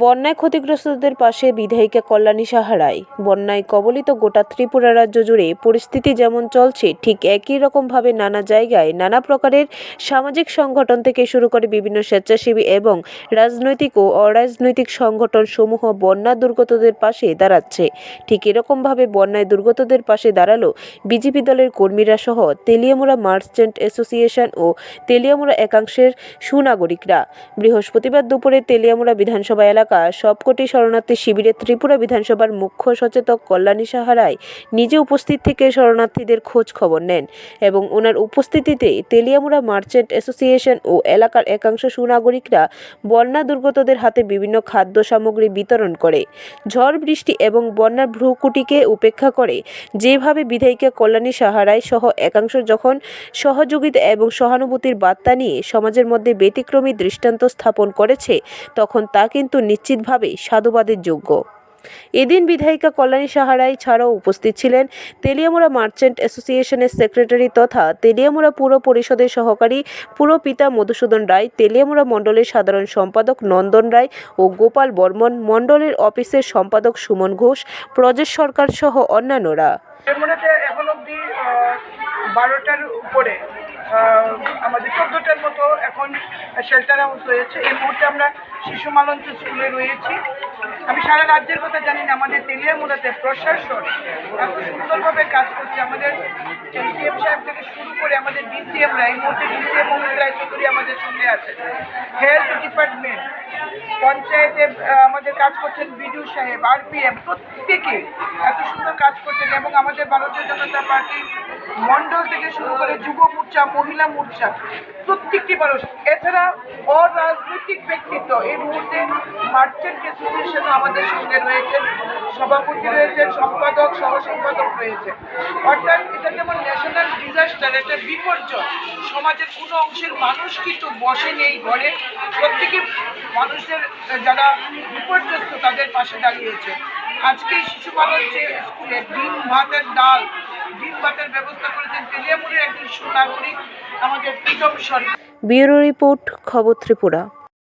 বন্যায় ক্ষতিগ্রস্তদের পাশে বিধায়িকা কল্যাণী সাহারায় বন্যায় কবলিত গোটা ত্রিপুরা রাজ্য জুড়ে পরিস্থিতি যেমন চলছে, ঠিক একই রকমভাবে নানা জায়গায় নানা প্রকারের সামাজিক সংগঠন থেকে শুরু করে বিভিন্ন স্বেচ্ছাসেবী এবং রাজনৈতিক ও অরাজনৈতিক সংগঠন সমূহ বন্যা দুর্গতদের পাশে দাঁড়াচ্ছে। ঠিক এরকমভাবে বন্যায় দুর্গতদের পাশে দাঁড়াল বিজেপি দলের কর্মীরা সহ তেলিয়ামুড়া মার্চেন্ট অ্যাসোসিয়েশন ও তেলিয়ামুড়া একাংশের সুনাগরিকরা। বৃহস্পতিবার দুপুরে তেলিয়ামুড়া বিধানসভা এলাকা সবকটি শরণার্থী শিবিরে ত্রিপুরা বিধানসভার মুখ্য সচেতক কল্যাণী সাহারায় নিজে উপস্থিত থেকে শরণার্থীদের খোঁজ খবর নেন এবং ওনার উপস্থিতিতে তেলিয়ামুড়া মার্চেন্ট অ্যাসোসিয়েশন ও এলাকার একাংশ সুনাগরিকরা বন্যা দুর্গতদের হাতে বিভিন্ন খাদ্য সামগ্রী বিতরণ করে, ঝড় বৃষ্টি এবং বন্যার ভ্রুকুটিকে উপেক্ষা করে। যেভাবে বিধায়িকা কল্যাণী সাহারায় সহ একাংশ যখন সহযোগিতা এবং সহানুভূতির বার্তা নিয়ে সমাজের মধ্যে ব্যতিক্রমী দৃষ্টান্ত স্থাপন করেছে, তখন তা কিন্তু নিশ্চিতভাবে সাধুবাদের যোগ্য। এদিন বিধায়িকা কল্যাণী সাহারাই ছাড়াও উপস্থিত ছিলেন তেলিয়ামুড়া মার্চেন্ট অ্যাসোসিয়েশনের সেক্রেটারি তথা তেলিয়ামুড়া পুর পরিষদের সহকারী পুরপিতা মধুসূদন রায়, তেলিয়ামুড়া মণ্ডলের সাধারণ সম্পাদক নন্দন রায় ও গোপাল বর্মন মণ্ডলের অফিসের সম্পাদক সুমন ঘোষ, প্রজেশ সরকার সহ অন্যান্যরা। বারোটার উপরে আমাদের চোদ্দোটার মতো এখন শেল্টার হাউস রয়েছে। এই মুহূর্তে আমরা শিশু মালঞ্চ স্কুলে রয়েছি। আমি সারা রাজ্যের কথা জানি না, আমাদের তেলিয়ামুড়াতে প্রশাসন এত সুন্দরভাবে কাজ করছে। আমাদের এসডিএম সাহেব থেকে শুরু করে আমাদের ডিসিএমরা এই মুহূর্তে ডিসিএম অমিত রায় চৌধুরী আমাদের সঙ্গে আছে। হেলথ ডিপার্টমেন্ট পঞ্চায়েতে আমাদের কাজ করছেন বিডিও সাহেব আরপিএম প্রত্যেকে এত সুন্দর কাজ করছেন এবং আমাদের ভারতীয় জনতা পার্টি মন্ডল থেকে শুরু করে যুব মোর্চা, মহিলা মোর্চা, প্রত্যেকটি মানুষ। এছাড়া অরাজনৈতিক ব্যক্তিত্ব এই মুহূর্তে মার্চেন্ট অ্যাসোসিয়েশনও আমাদের সঙ্গে রয়েছেন সভাপতি রয়েছেন, সম্পাদক সহ সম্পাদক রয়েছে। অর্থাৎ এটা যেমন ন্যাশনাল ডিজাস্টার একটা বিপর্যয়। সমাজের কোনো অংশের মানুষ কিন্তু বসে নেই ঘরে। প্রত্যেকে মানুষের, যারা বিপর্যস্ত, তাদের পাশে দাঁড়িয়েছে। আজকে শিশু পালন যে স্কুলে ডিম ভাতের ডাল, ডিম ভাতের ব্যবস্থা করেছেন, তেলিয়ামুড়ির একজন সুনাগরিক, আমাদের প্রীতম সরকার। ব্যুরো রিপোর্ট, খবর ত্রিপুরা।